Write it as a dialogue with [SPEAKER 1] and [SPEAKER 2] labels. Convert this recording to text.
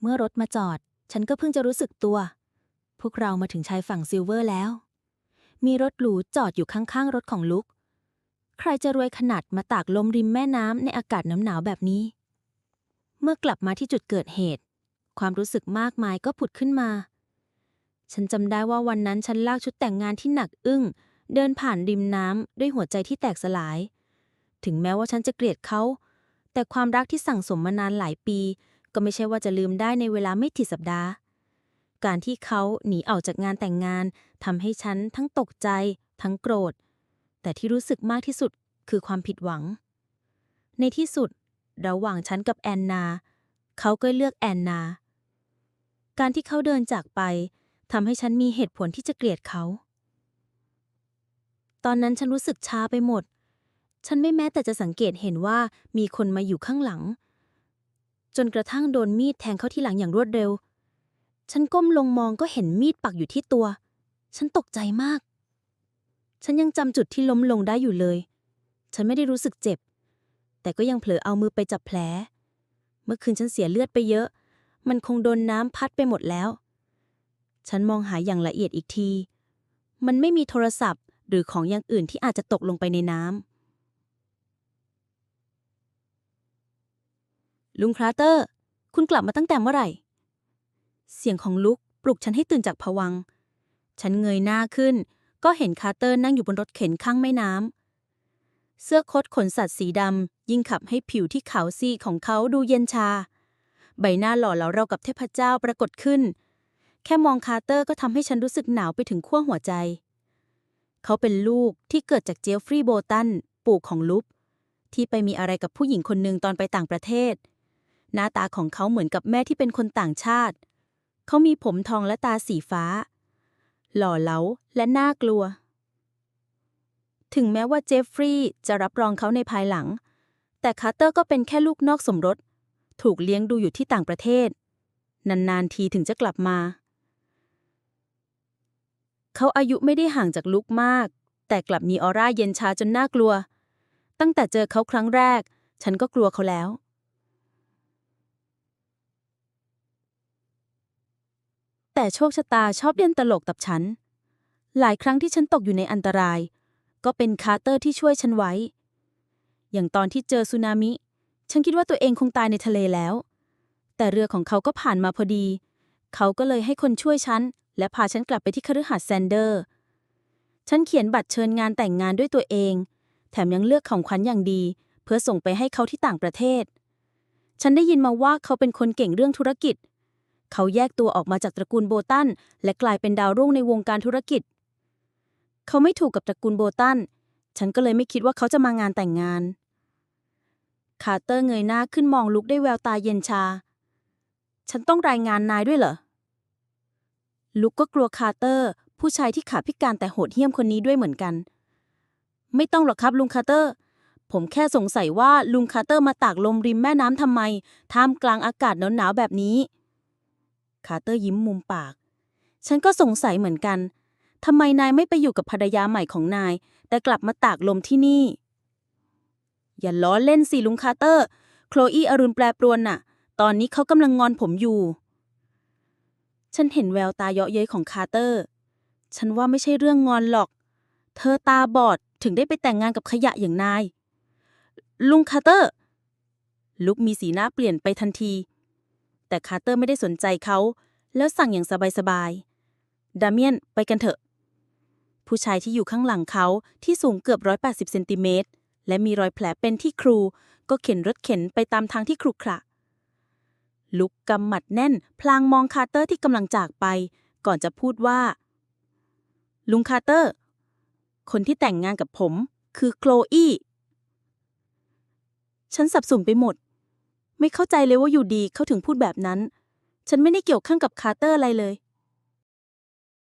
[SPEAKER 1] เมื่อรถมาจอด ฉันก็เพิ่งจะรู้สึกตัว พวกเรามาถึงชายฝั่งซิลเวอร์แล้ว มีรถหรูจอดอยู่ข้างๆ รถของลุก ใครจะรวยขนาดมาตากลมริมแม่น้ำในอากาศหนาวๆแบบนี้ เมื่อกลับมาที่จุดเกิดเหตุ ความรู้สึกมากมายก็ผุดขึ้นมา ฉันจำได้ว่าวันนั้นฉันลากชุดแต่งงานที่หนักอึ้ง เดินผ่านริมน้ำด้วยหัวใจที่แตกสลาย ถึงแม้ว่าฉันจะเกลียดเขา แต่ความรักที่สั่งสมมานานหลายปี ก็ไม่ใช่ว่าจะลืมได้ในเวลาไม่กี่สัปดาห์ การที่เขาหนีออกจากงานแต่งงานทำให้ฉันทั้งตกใจ ทั้งโกรธ แต่ที่รู้สึกมากที่สุดคือความผิดหวัง ในที่สุด ระหว่างฉันกับแอนนา เขาก็เลือกแอนนา การที่เขาเดินจากไปทำให้ฉันมีเหตุผลที่จะเกลียดเขา ตอนนั้นฉันรู้สึกชาไปหมด ฉันไม่แม้แต่จะสังเกตเห็นว่ามีคนมาอยู่ข้างหลัง จนกระทั่งโดนมีดแทงเข้าที่หลังอย่างรวดเร็ว ฉันก้มลงมองก็เห็นมีดปักอยู่ที่ตัว ฉันตกใจมาก ฉันยังจำจุดที่ล้มลงได้อยู่เลย ฉันไม่ได้รู้สึกเจ็บ แต่ก็ยังเผลอเอามือไปจับแผล เมื่อคืนฉันเสียเลือดไปเยอะ มันคงโดนน้ำพัดไปหมดแล้ว ฉันมองหาอย่างละเอียดอีกที มันไม่มีโทรศัพท์ หรือของอย่างอื่นที่อาจจะตกลงไปในน้ำ ลุงคราเตอร์ คุณกลับมาตั้งแต่เมื่อไหร่ เสียงของลุกปลุกฉันให้ตื่นจากผวัง ฉันเงยหน้าขึ้น ก็เห็นคาร์เตอร์นั่งอยู่บนรถเข็นข้างแม่น้ำ เสื้อโคทขนสัตว์สีดำยิ่งขับให้ผิวที่ขาวซีของเขาดูเย็นชา ใบหน้าหล่อเหลาเรากับเทพเจ้าปรากฏขึ้น แค่มองคาร์เตอร์ก็ทำให้ฉันรู้สึกหนาวไปถึงขั้วหัวใจ เขาเป็นลูกที่เกิดจากเจฟฟรีย์โบตัน ปู่ของลุปที่ไปมีอะไรกับผู้หญิงคนหนึ่งตอนไปต่างประเทศ หน้าตาของเขาเหมือนกับแม่ที่เป็นคนต่างชาติ เขามีผมทองและตาสีฟ้า หล่อเหลาและน่ากลัว ถึงแม้ว่าเจฟฟรีย์จะรับรองเขาในภายหลัง แต่คาร์เตอร์ก็เป็นแค่ลูกนอกสมรส ถูกเลี้ยงดูอยู่ที่ต่างประเทศ นานๆทีถึงจะกลับมา เขาอายุไม่ได้ห่างจากลุกมาก แต่กลับมีออร่าเย็นชาจนน่ากลัว ตั้งแต่เจอเขาครั้งแรก ฉันก็กลัวเขาแล้ว แต่โชคชะตาชอบเล่นตลกกับฉัน หลายครั้งที่ฉันตกอยู่ในอันตราย ก็เป็นคาร์เตอร์ที่ช่วยฉันไว้ อย่างตอนที่เจอสึนามิ ฉันคิดว่าตัวเองคงตายในทะเลแล้ว แต่เรือของเขาก็ผ่านมาพอดี เขาก็เลยให้คนช่วยฉัน และพาฉันกลับไปที่คฤหาสน์แซนเดอร์ ฉันเขียนบัตรเชิญงานแต่งงานด้วยตัวเอง แถมยังเลือกของขวัญอย่างดี เพื่อส่งไปให้เขาที่ต่างประเทศ ฉันได้ยินมาว่าเขาเป็นคนเก่งเรื่องธุรกิจ เขาแยกตัวออกมาจากตระกูลโบตันและกลายเป็นดาวรุ่งในวงการธุรกิจ เขาไม่ถูกกับตระกูลโบตัน ฉันก็เลยไม่คิดว่าเขาจะมางานแต่งงาน คาร์เตอร์เงยหน้าขึ้นมองลุกด้วยแววตาเย็นชา ฉันต้องรายงานนายด้วยเหรอ ลุกก็กลัวคาร์เตอร์ ผู้ชายที่ขาพิการแต่โหดเหี้ยมคนนี้ด้วยเหมือนกัน ไม่ต้องหรอกครับลุงคาร์เตอร์ผมแค่สงสัยว่าลุงคาร์เตอร์มาตากลมริมแม่น้ำทำไม ท่ามกลางอากาศหนาวๆแบบนี้ คาร์เตอร์ยิ้มมุมปาก ฉันก็สงสัยเหมือนกัน ทำไมนายไม่ไปอยู่กับภรรยาใหม่ของนาย แต่กลับมาตากลมที่นี่ อย่าล้อเล่นสิลุงคาร์เตอร์ โคลอีอรุณแปรปรวนน่ะ ตอนนี้เขากำลังงอนผมอยู่ ฉันเห็นแววตาเยาะเย้ยของคาร์เตอร์ ฉันว่าไม่ใช่เรื่องงอนหรอก เธอตาบอดถึงได้ไปแต่งงานกับขยะอย่างนาย ลุงคาร์เตอร์ ลุกมีสีหน้าเปลี่ยนไปทันที แต่คาร์เตอร์ไม่ได้สนใจเขา แล้วสั่งอย่างสบายๆ ดาเมียนไปกันเถอะ ผู้ชายที่อยู่ข้างหลังเขาที่สูงเกือบ 180 เซนติเมตร และมีรอยแผลเป็นที่ครู ก็เข็นรถเข็นไปตามทางที่ครุขระลุกกำหมัดแน่น พลางมองคาร์เตอร์ที่กำลังจากไป ก่อนจะพูดว่า ลุงคาร์เตอร์ คนที่แต่งงานกับผม คือโคลอี้ ฉันสับสนไปหมด ไม่เข้าใจเลยว่าอยู่ดีเขาถึงพูดแบบนั้น ฉันไม่ได้เกี่ยวข้องกับคาร์เตอร์อะไรเลย